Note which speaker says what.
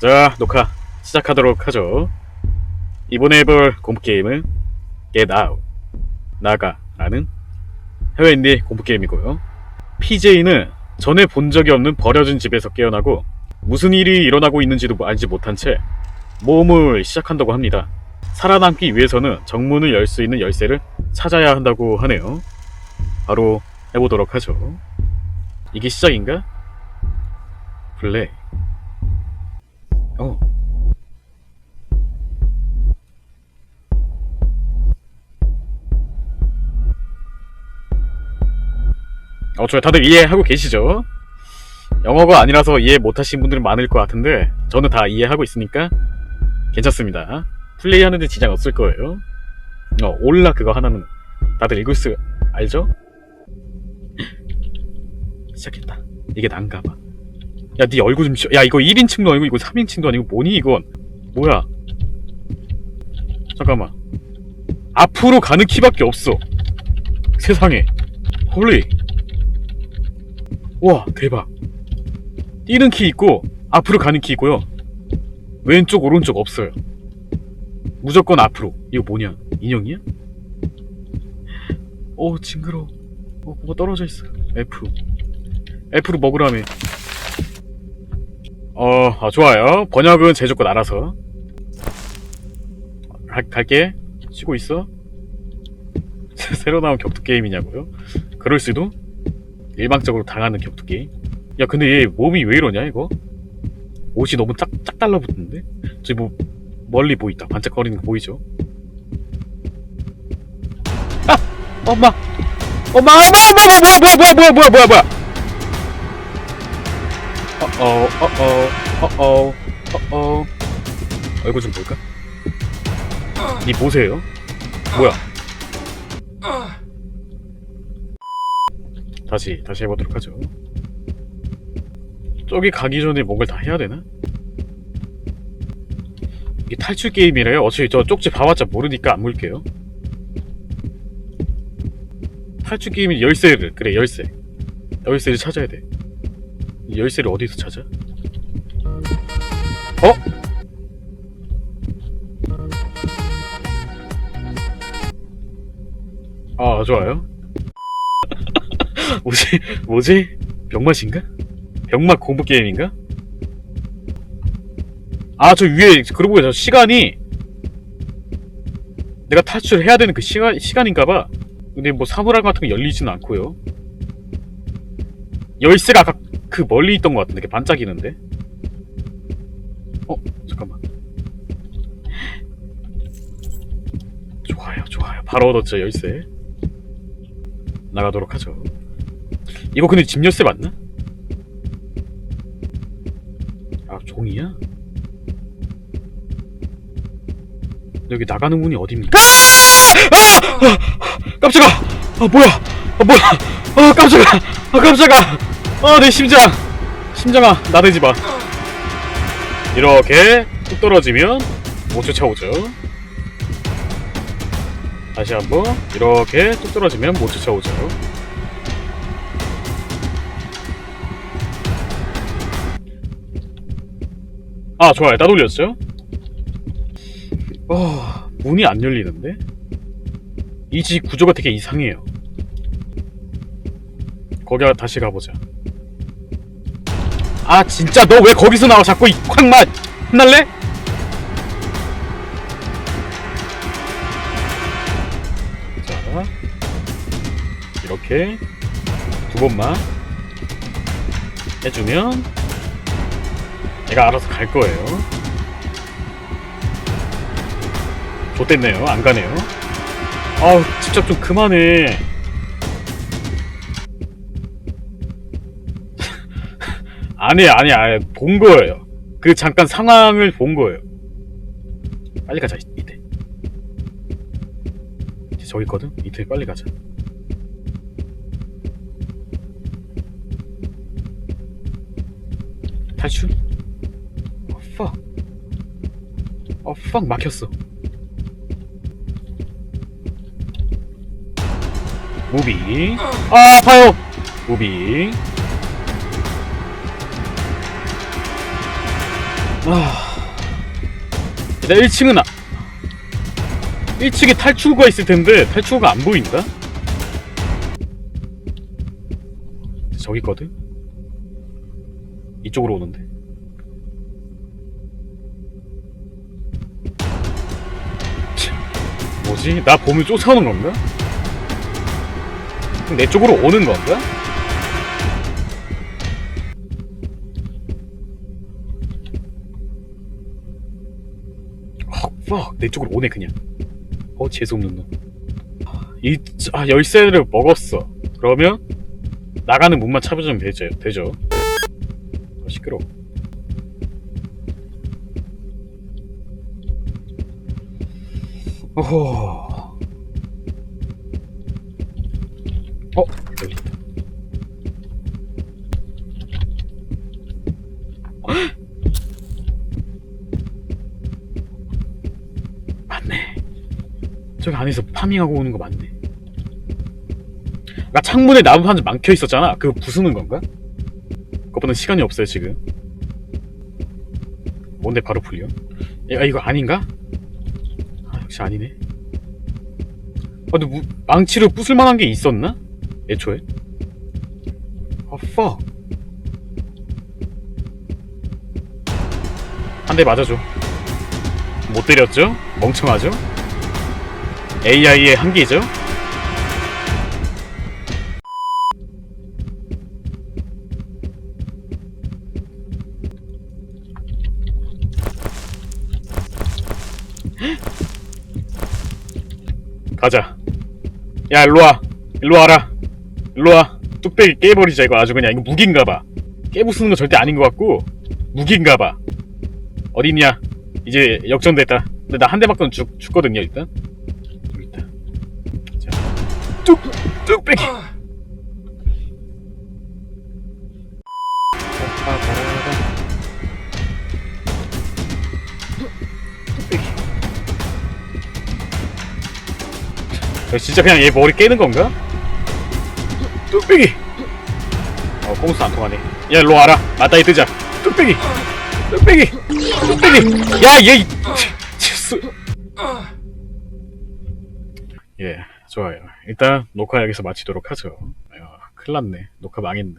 Speaker 1: 자, 녹화 시작하도록 하죠. 이번에 해볼 공포 게임은 Get Out, 나가 라는 해외 인디 공포 게임이고요. PJ는 전에 본 적이 없는 버려진 집에서 깨어나고 무슨 일이 일어나고 있는지도 알지 못한 채 모험을 시작한다고 합니다. 살아남기 위해서는 정문을 열 수 있는 열쇠를 찾아야 한다고 하네요. 바로 해보도록 하죠. 이게 시작인가? 플레이. 어, 좋아요. 다들 이해하고 계시죠? 영어가 아니라서 이해 못하신 분들은 많을 것 같은데, 저는 다 이해하고 있으니까 괜찮습니다. 플레이하는데 지장 없을 거예요. 어, 올라 그거 하나는 다들 읽을 수 알죠? 시작했다. 이게 난가 봐. 야, 네 얼굴 좀 치... 야, 이거 1인칭도 아니고 이거 3인칭도 아니고 뭐니 이건? 뭐야? 잠깐만. 앞으로 가는 키밖에 없어. 세상에. 홀리. 와, 대박. 뛰는 키 있고 앞으로 가는 키 있고요. 왼쪽 오른쪽 없어요. 무조건 앞으로. 이거 뭐냐? 인형이야? 어, 징그러. 워 어, 뭐가 떨어져 있어. F. F로 먹으라며. 어, 아, 좋아요. 번역은 제조건 알아서. 갈, 갈게. 쉬고 있어. 새로 나온 격투 게임이냐고요? 그럴 수도? 일방적으로 당하는 격투 게임? 야, 근데 얘 몸이 왜 이러냐, 이거? 옷이 너무 짝, 짝 달라붙는데? 저기 뭐, 멀리 보이다. 반짝거리는 거 보이죠? 아! 엄마! 엄마! 엄마! 엄마! 뭐야, 뭐야, 뭐야, 뭐야, 뭐야, 뭐야, 뭐야! 어어 어어 어어 어어 얼굴 좀 볼까? 니 보세요 뭐야 다시 다시 해보도록 하죠 저기 가기 전에 뭔가를 다 해야 되나? 이게 탈출 게임이래요 어차피 저 쪽지 봐봤자 모르니까 안 물게요 탈출 게임이 열쇠를 그래 열쇠 열쇠를 찾아야 돼이 열쇠를 어디서 찾아? 어? 아 좋아요. 뭐지? 뭐지? 병맛인가? 병맛 공부 게임인가? 아 저 위에 그러고 보니 저 시간이 내가 탈출을 해야 되는 그 시간 시간인가봐. 근데 뭐 사물함 같은 거 열리지는 않고요. 열쇠가 아까 그 멀리 있던 것 같은데 반짝이는데 어 잠깐만 좋아요 좋아요 바로 얻었죠 열쇠 나가도록 하죠 이거 근데 집 열쇠 맞나? 아 종이야? 여기 나가는 문이 어딥니까? 아! 아! 깜짝아! 아 뭐야! 아 뭐야! 아 깜짝아! 아 깜짝아! 어, 내 심장! 심장아, 나대지 마. 이렇게 뚝 떨어지면 못 쫓아오죠. 다시 한번 이렇게 뚝 떨어지면 못 쫓아오죠. 아, 좋아요. 따돌렸죠? 어, 문이 안 열리는데? 이 집 구조가 되게 이상해요. 거기 다시 가보자. 아 진짜 너 왜 거기서 나와 자꾸 이 콱맛 혼날래? 자 이렇게 두 번만 해주면 얘가 알아서 갈 거예요 좋댔네요 안 가네요 아우 직접 좀 그만해 아니 아니 아니 본 거예요. 그 잠깐 상황을 본 거예요. 빨리 가자 이때. 이제 저기 있거든. 이때 빨리 가자. 탈출? 어, fuck. 어, fuck 막혔어. 무비. 아, 아파요. 무비. 아... 일단 1층은 아... 1층에 탈출구가 있을 텐데 탈출구가 안 보인다? 저기 있거든? 이쪽으로 오는데 뭐지? 나 보면 쫓아오는 건가? 내 쪽으로 오는 건가? 어, fuck. 내 쪽으로 오네 그냥 어 재수없는 놈 이, 아, 열쇠를 먹었어. 그러면 나가는 문만 찾으면 되죠. 되죠. 어, 시끄러. 오호. 어. 헉! 맞네. 저기 안에서 파밍하고 오는 거 맞네. 아까 창문에 나무 한점 막혀 있었잖아. 그거 부수는 건가? 그것보다 시간이 없어요 지금. 뭔데 바로 풀려? 야 이거 아닌가? 아 역시 아니네. 아 근데 무, 망치로 부술 만한 게 있었나? 애초에? 아 fuck. 한 대 맞아줘. 못 때렸죠? 멍청하죠? AI의 한계죠? 가자. 야, 일로와. 일로 와라. 일로 와. 뚝배기 깨버리자, 이거 아주 그냥. 이거 무기인가 봐. 깨부수는 거 절대 아닌 것 같고, 무기인가 봐. 어딨냐? 이제 역전됐다. 근데 나 한 대 맞고는 죽, 죽거든요, 일단. 여기 있다. 자. 뚝! 뚝배기. 진짜 그냥 얘 머리 깨는 건가? 뚝배기! 어, 꼼수 안 통하네. 야, 일로 와라. 맞다이 뜨자. 뚝배기! 뚝배기! 뚝배기! 야, 얘! 치- 예, 좋아요. 일단 녹화 여기서 마치도록 하죠. 아, 큰일 났네. 녹화 망했네.